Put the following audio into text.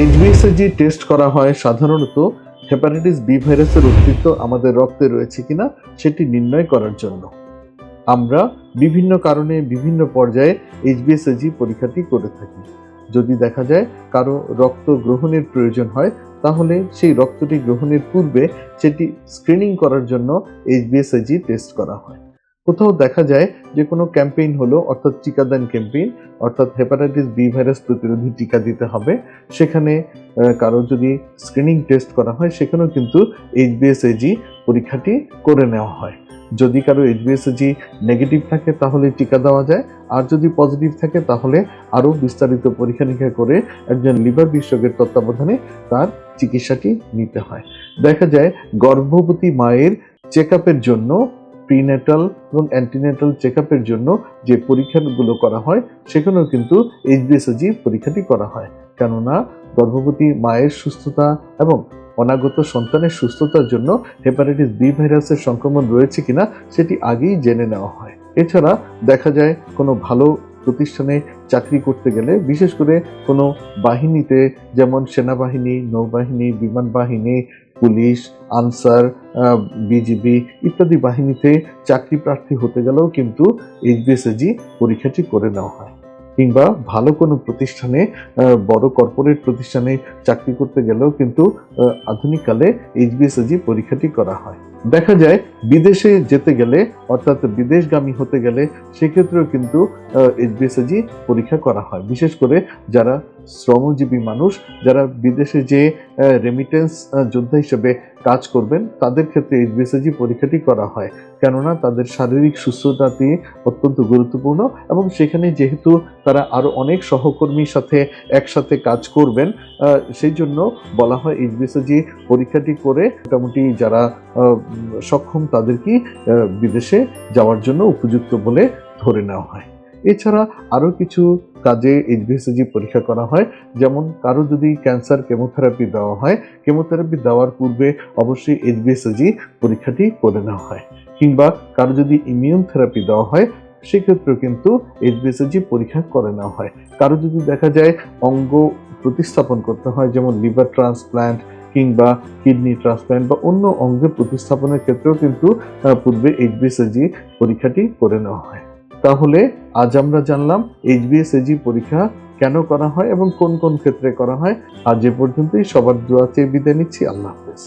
এইচবিএসজি test করা হয় সাধারণত হেপাটাইটিস বি ভাইরাসের অস্তিত্ব আমাদের রক্তে রয়েছে কিনা সেটি নির্ণয় করার জন্য। আমরা বিভিন্ন কারণে বিভিন্ন পর্যায়ে এইচবিএসজি পরীক্ষাটি করে থাকি। যদি দেখা যায় কারও রক্ত গ্রহণের প্রয়োজন হয়, তাহলে সেই রক্তটি গ্রহণের পূর্বে সেটি স্ক্রিনিং করার জন্য এইচবিএসজি টেস্ট করা হয়। কোথাও দেখা যায় যে কোনো ক্যাম্পেইন হলো, অর্থাৎ টিকাদান ক্যাম্পেইন, অর্থাৎ হেপাটাইটিস বি ভাইরাস প্রতিরোধী টিকা দিতে হবে। সেখানে কারও যদি স্ক্রিনিং টেস্ট করা হয়, সেখানেও কিন্তু এইচবিএসএজি পরীক্ষাটি করে নেওয়া হয়। যদি কারও এইচবিএসএজি নেগেটিভ থাকে, তাহলে টিকা দেওয়া যায়। আর যদি পজিটিভ থাকে, তাহলে আরও বিস্তারিত পরীক্ষা নিরীক্ষা করে একজন লিভার বিশেষজ্ঞের তত্ত্বাবধানে তার চিকিৎসাটি নিতে হয়। দেখা যায়, গর্ভবতী মায়ের চেক জন্য প্রিনেটাল এবং অ্যান্টিনেটাল চেক জন্য যে পরীক্ষাগুলো করা হয়, সেখানেও কিন্তু এইচবিএসজি পরীক্ষাটি করা হয়। কেননা গর্ভবতী মায়ের সুস্থতা এবং অনাগত সন্তানের সুস্থতার জন্য হেপাটাইটিস বি ভাইরাসের সংক্রমণ রয়েছে কিনা, সেটি আগেই জেনে নেওয়া হয়। এছাড়া দেখা যায় কোনো ভালো প্রতিষ্ঠানে চাকরি করতে গেলে, বিশেষ করে কোনো বাহিনীতে, যেমন সেনাবাহিনী, নৌবাহিনী, বিমান বাহিনী পুলিশ, আনসার বিজিবি ইত্যাদি বাহিনীতে চাকরি প্রার্থী হতে গেলেও কিন্তু এইচবিএসএজি পরীক্ষাটি করে নেওয়া হয়। কিংবা ভালো কোনো প্রতিষ্ঠানে বড় কর্পোরেট প্রতিষ্ঠানে চাকরি করতে গেলেও কিন্তু আধুনিককালে এইচবিএসএজি পরীক্ষাটি করা হয়। দেখা যায়, বিদেশে যেতে গেলে, অর্থাৎ বিদেশগামী হতে গেলে, সেক্ষেত্রেও কিন্তু এইচবিএসএজি পরীক্ষা করা হয়। বিশেষ করে যারা শ্রমজীবী মানুষ যারা বিদেশে যে রেমিটেন্স যোদ্ধা হিসেবে কাজ করবেন, তাদের ক্ষেত্রে এইচবিএসএজি পরীক্ষাটি করা হয়। কেননা তাদের শারীরিক সুস্থতাটি অত্যন্ত গুরুত্বপূর্ণ এবং সেখানে যেহেতু তারা আরও অনেক সহকর্মীর সাথে একসাথে কাজ করবেন সেই জন্য বলা হয় এইচবিএসএজি পরীক্ষাটি করে মোটামুটি যারা সক্ষম তাদেরকে বিদেশে যাওয়ার জন্য উপযুক্ত বলে ধরে নেওয়া হয়। এছাড়া আরও কিছু কাজে এইচবিএসজি পরীক্ষা করা হয়, যেমন কারও যদি ক্যান্সার কেমোথেরাপি দেওয়া হয়, কেমোথেরাপি দেওয়ার পূর্বে অবশ্যই এইচবিএসজি পরীক্ষাটি করে নেওয়া হয়। কিংবা কারও যদি ইমিউন থেরাপি দেওয়া হয়, সেক্ষেত্রেও কিন্তু এইচবিএসজি পরীক্ষা করে নেওয়া হয়। কারও যদি দেখা যায় অঙ্গ প্রতিস্থাপন করতে হয়, যেমন লিভার ট্রান্সপ্ল্যান্ট কিংবা কিডনি ট্রান্সপ্ল্যান্ট বা অন্য অঙ্গের প্রতিস্থাপনের ক্ষেত্রেও কিন্তু পূর্বে এইচবিএসজি পরীক্ষাটি করে নেওয়া হয়। তাহলে আজ আমরা জানলাম এইচবিএসএজি পরীক্ষা কেন করা হয় এবং কোন কোন ক্ষেত্রে করা হয়। আজ এ পর্যন্তই, সবার দোয়া চেয়ে বিদায় নিচ্ছি, আল্লাহ হাফেজ।